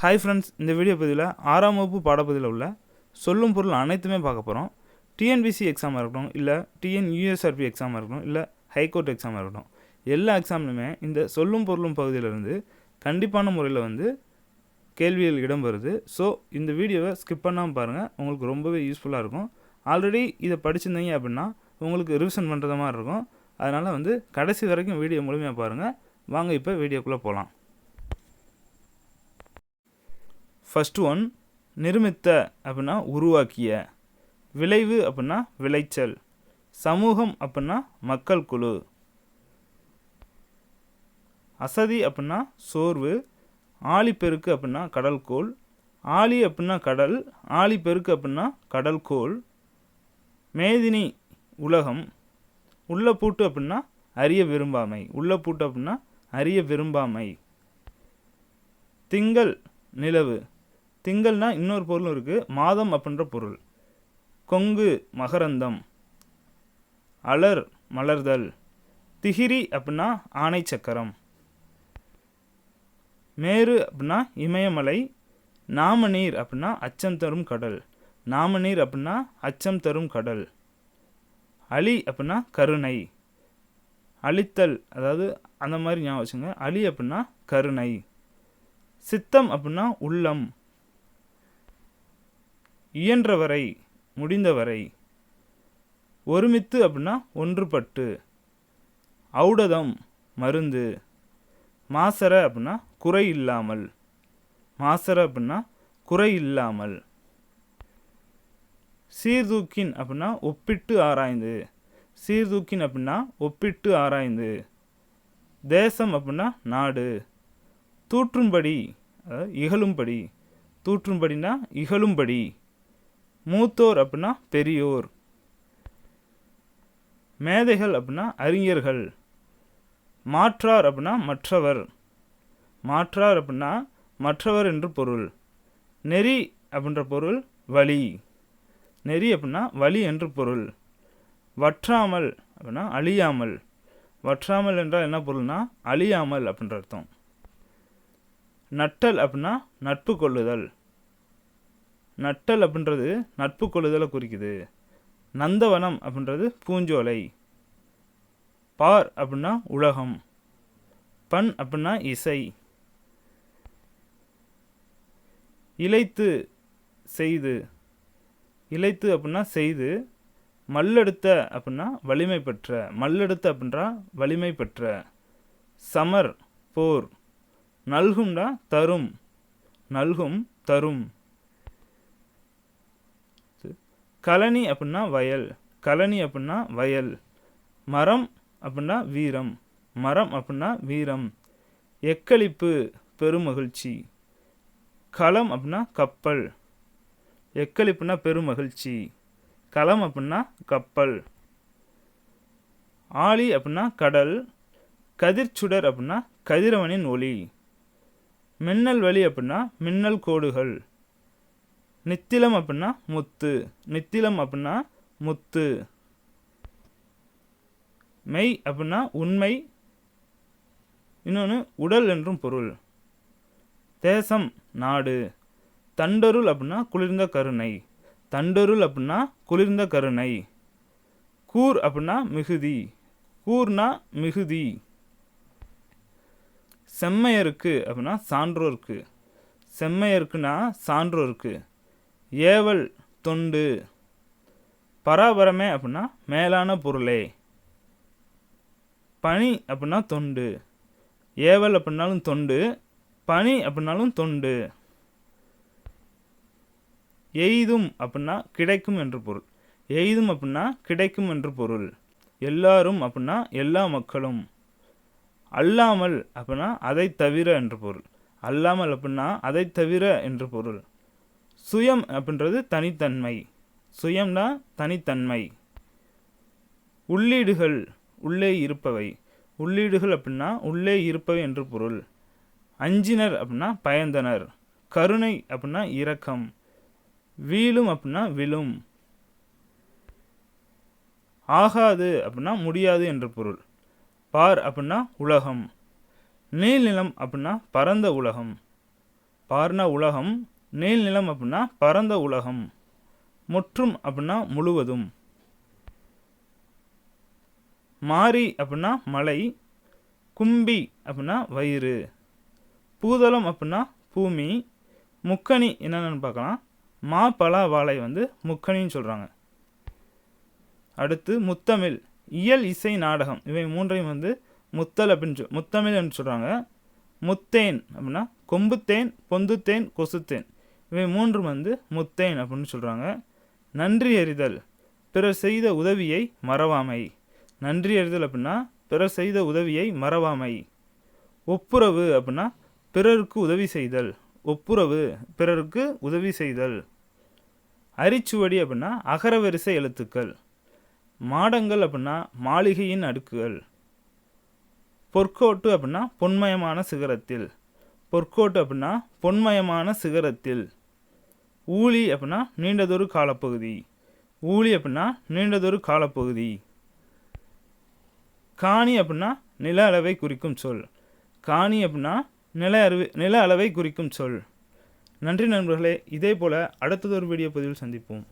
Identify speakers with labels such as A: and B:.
A: Hi friends இந்த video பதிவில் ஆறாம் வகுப்பு பாடப்பகுதியில் உள்ள சொல்லும் பொருள் அனைத்துமே பார்க்க போகிறோம் டிஎன்பிசி எக்ஸாமாக இருக்கட்டும் இல்லை டிஎன் யூஎஸ்ஆர்பி எக்ஸாமாக இருக்கட்டும் இல்லை ஹைகோர்ட் எக்ஸாமாக இருக்கட்டும் எல்லா எக்ஸாம்லையுமே இந்த சொல்லும் பொருளும் பகுதியிலிருந்து கண்டிப்பான முறையில் வந்து கேள்விகள் இடம் வருது ஸோ இந்த வீடியோவை ஸ்கிப் பண்ணாமல் பாருங்கள் உங்களுக்கு ரொம்பவே யூஸ்ஃபுல்லாக இருக்கும். ஆல்ரெடி இதை படிச்சிருந்தீங்க அப்படின்னா உங்களுக்கு ரிவிஷன் பண்ணுறது மாதிரி இருக்கும். அதனால் வந்து கடைசி வரைக்கும் வீடியோ முழுமையாக பாருங்கள் வாங்க இப்போ வீடியோக்குள்ளே போகலாம் ஃபஸ்ட்டு ஒன் நிர்மித்த அப்படின்னா உருவாக்கிய. விளைவு அப்படின்னா விளைச்சல். சமூகம் அப்படின்னா மக்கள் குழு. அசதி அப்படின்னா சோர்வு. ஆழிப்பெருக்கு அப்படின்னா கடல்கோள். ஆழி அப்படின்னா கடல். ஆழிப்பெருக்கு அப்படின்னா கடல்கோள். மேதினி உலகம். உள்ள பூட்டு அப்படின்னா அறிய விரும்பாமை. உள்ள பூட்டு அப்படின்னா அறிய விரும்பாமை. திங்கள் நிலவு. திங்கள்னா இன்னொரு பொருளும் இருக்குது மாதம் அப்படின்ற பொருள். கொங்கு மகரந்தம். அலர் மலர்தல். திகிரி அப்படின்னா ஆணை சக்கரம். மேரு அப்படின்னா இமயமலை. நாமநீர் அப்படின்னா அச்சம் தரும் கடல். நாமநீர் அப்படின்னா அச்சம் தரும் கடல். அலி அப்படின்னா கருணை. அழித்தல் அதாவது அந்த மாதிரி ஞாபகம் வச்சுங்க அலி அப்படின்னா கருணை. சித்தம் அப்படின்னா உள்ளம். இயன்றவரை முடிந்தவரை. ஒருமித்து அப்படின்னா ஒன்றுபட்டு. ஔடதம் மருந்து. மாசர அப்படின்னா குறை இல்லாமல். மாசர அப்படின்னா குறை இல்லாமல். சீர்தூக்கின் அப்படின்னா ஒப்பிட்டு ஆராய்ந்து. சீர்தூக்கின் அப்படின்னா ஒப்பிட்டு ஆராய்ந்து. தேசம் அப்படின்னா நாடு. தூற்றும்படி அதாவது இகழும்படி. தூற்றும்படினா இகழும்படி. மூத்தோர் அப்படின்னா பெரியோர். மேதைகள் அப்படின்னா அறிஞர்கள். மாற்றார் அப்படின்னா மற்றவர். மாற்றார் அப்படின்னா மற்றவர் என்று பொருள். நெறி அப்படின்ற பொருள் வழி. நெறி அப்படின்னா வழி என்று பொருள். வற்றாமல் அப்படின்னா அழியாமல். வற்றாமல் என்றால் என்ன பொருள்னா அழியாமல் அப்படின்ற அர்த்தம். நட்டல் அப்படின்னா நட்பு கொள்ளுதல். நட்டல் அப்படின்றது நட்பு கொள்ளுதலை குறிக்குது. நந்தவனம் அப்படின்றது பூஞ்சோலை. பார் அப்படின்னா உலகம். பண் அப்படின்னா இசை. இழைத்து செய்து. இழைத்து அப்படின்னா செய்து. மல்லெடுத்த அப்படின்னா வலிமை பெற்ற. மல்லெடுத்த அப்படின்றா வலிமை பெற்ற. சமர் போர். நல்கும்னா தரும். நல்கும் தரும். கலனி அப்படின்னா வயல் கலனி அப்படின்னா வயல் மரம் அப்படின்னா வீரம் மரம் அப்படின்னா வீரம் எக்களிப்பு பெருமகிழ்ச்சி களம் அப்படின்னா கப்பல் எக்களிப்புனா பெருமகிழ்ச்சி களம் அப்படின்னா கப்பல் ஆழி அப்படின்னா கடல் கதிர்ச்சுடர் அப்படின்னா கதிரவனின் ஒளி மின்னல் வழி அப்படின்னா மின்னல் கோடுகள் நித்திலம் அப்படின்னா முத்து. நித்திலம் அப்படின்னா முத்து. மெய் அப்படின்னா உண்மை. இன்னொன்று உடல் என்றும் பொருள். தேசம் நாடு. தண்டருள் அப்படின்னா குளிர்ந்த கருணை. தண்டருள் அப்படின்னா குளிர்ந்த கருணை. கூர் அப்படின்னா மிகுதி. கூர்னா மிகுதி. செம்மையருக்கு அப்படின்னா சான்றோருக்கு. செம்மையருக்குன்னா சான்றோருக்கு. ஏவல் தொண்டு. பராபரமே அப்படின்னா மேலான பொருளே. பனி அப்படின்னா தொண்டு. ஏவல் அப்படின்னாலும் தொண்டு. பனி அப்படின்னாலும் தொண்டு. எய்தும் அப்படின்னா கிடைக்கும் என்று பொருள். எய்தும் அப்படின்னா கிடைக்கும் என்று பொருள். எல்லாரும் அப்படின்னா எல்லா மக்களும். அல்லாமல் அப்படின்னா அதை தவிர என்று பொருள். அல்லாமல் அப்படின்னா அதை தவிர என்று பொருள். சுயம் அப்படின்றது தனித்தன்மை. சுயம்னா தனித்தன்மை. உள்ளீடுகள் உள்ளே இருப்பவை. உள்ளீடுகள் அப்படின்னா உள்ளே இருப்பவை என்று பொருள். அஞ்சினர் அப்படின்னா பயந்தனர். கருணை அப்படின்னா இரக்கம். வீழும் அப்படின்னா விழும். ஆகாது அப்படின்னா முடியாது என்று பொருள். பார் அப்படின்னா உலகம். நீள்நிலம் அப்படின்னா பரந்த உலகம். பார்னா உலகம் நீள்நிலம் அப்படின்னா பரந்த உலகம் முற்றும் அப்படின்னா முழுவதும். மாரி அப்படின்னா மலை கும்பி அப்படின்னா வயிறு. பூதளம் அப்படின்னா பூமி முக்கணி என்னென்னு பார்க்கலாம். மா பலா வாழை வந்து முக்கணின்னு சொல்கிறாங்க அடுத்து முத்தமிழ் இயல் இசை நாடகம். இவை மூன்றையும் வந்து முத்தல் அப்படின்னு சொல் முத்தமிழ் என்று சொல்கிறாங்க முத்தேன் அப்படின்னா கொம்புத்தேன் பொந்துத்தேன் கொசுத்தேன். இவை மூன்றும் வந்து முத்தேன் அப்படின்னு சொல்கிறாங்க நன்றி அறிதல் பிறர் செய்த உதவியை மறவாமை. நன்றி அறிதல் அப்படின்னா பிறர் செய்த உதவியை மறவாமை. ஒப்புரவு அப்படின்னா பிறருக்கு உதவி செய்தல். ஒப்புரவு பிறருக்கு உதவி செய்தல். அரிச்சுவடி அப்படின்னா அகரவரிசை எழுத்துக்கள். மாடங்கள் அப்படின்னா மாளிகையின் அடுக்குகள். பொற்கோட்டு அப்படின்னா பொன்மயமான சிகரத்தில். பொற்கோட்டு அப்படின்னா பொன்மயமான சிகரத்தில். ஊழி அப்படின்னா நீண்டதொரு காலப்பகுதி. ஊழி அப்படின்னா நீண்டதொரு காலப்பகுதி. காணி அப்படின்னா நில அளவை குறிக்கும் சொல். காணி அப்படின்னா நில அறிவு நில அளவை குறிக்கும் சொல். நன்றி நண்பர்களே இதே போல் அடுத்ததொரு வீடியோ பதிவில் சந்திப்போம்.